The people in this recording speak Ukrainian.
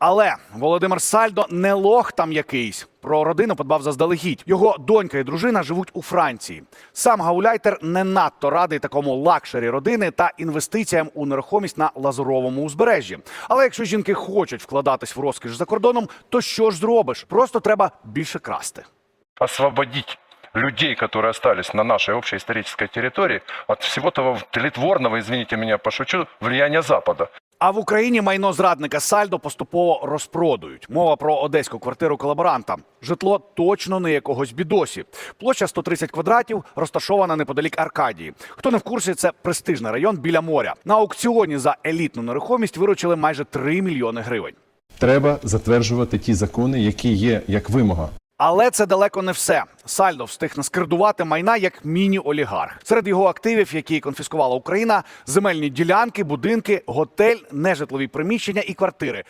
Але Володимир Сальдо не лох там якийсь. Про родину подбав заздалегідь. Його донька і дружина живуть у Франції. Сам гауляйтер не надто радий такому лакшері родини та інвестиціям у нерухомість на лазуровому узбережжі. Але якщо жінки хочуть вкладатись в розкіш за кордоном, то що ж зробиш? Просто треба більше красти. освободить людей, которые остались на нашей общей исторической территории, от всего того тлетворного, извините меня, пошучу, влияния Запада. А в Україні майно зрадника Сальдо поступово розпродують. Мова про одеську квартиру колаборанта. Житло точно не якогось бідосі. Площа 130 квадратів, розташована неподалік Аркадії. Хто не в курсі, це престижний район біля моря. На аукціоні за елітну нерухомість виручили майже 3 мільйони гривень. Треба затверджувати ті закони, які є як вимога. Але це далеко не все. Сальдо встиг наскердувати майна як міні-олігарх. Серед його активів, які конфіскувала Україна, земельні ділянки, будинки, готель, нежитлові приміщення і квартири.